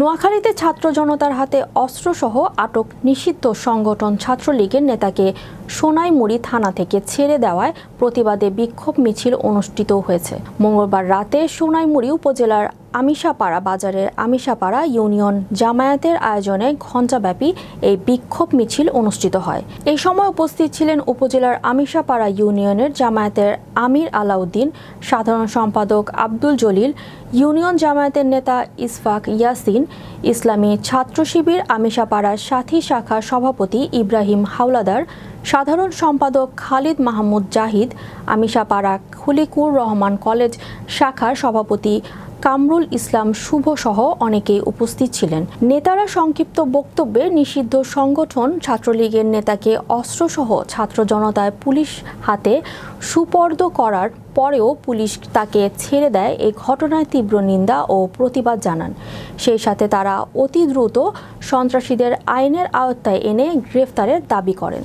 নোয়াখালীতে ছাত্র জনতার হাতে অস্ত্রসহ আটক নিষিদ্ধ সংগঠন ছাত্রলীগের নেতাকে সোনাইমুড়ি থানা থেকে ছেড়ে দেওয়ায় প্রতিবাদে বিক্ষোভ মিছিল অনুষ্ঠিত হয়েছে। মঙ্গলবার রাতে সোনাইমুড়ি উপজেলার আমিষাপাড়া বাজারের আমিষাপাড়া ইউনিয়ন জামায়াতের আয়োজনে ঘণ্টাব্যাপী এই বিক্ষোভ মিছিল অনুষ্ঠিত হয়। এই সময় উপস্থিত ছিলেন উপজেলার আমিষাপাড়া ইউনিয়নের জামায়াতের আমির আলাউদ্দিন, সাধারণ সম্পাদক আব্দুল জলিল, ইউনিয়ন জামায়াতের নেতা ইসফাক ইয়াসিন, ইসলামী ছাত্র শিবির আমিষাপাড়ার সাথী শাখার সভাপতি ইব্রাহিম হাওলাদার, সাধারণ সম্পাদক খালিদ মাহমুদ জাহিদ, আমিষাপাড়া খুলিকুর রহমান কলেজ শাখার সভাপতি কামরুল ইসলাম শুভ সহ অনেকেই উপস্থিত ছিলেন। নেতারা সংক্ষিপ্ত বক্তব্যে নিষিদ্ধ সংগঠন ছাত্রলীগের নেতাকে অস্ত্রসহ ছাত্র জনতায় পুলিশ হাতে সুপর্দ করার পরেও পুলিশ তাকে ছেড়ে দেয় এই ঘটনায় তীব্র নিন্দা ও প্রতিবাদ জানান। সেই সাথে তারা অতি দ্রুত সন্ত্রাসীদের আইনের আওতায় এনে গ্রেফতারের দাবি করেন।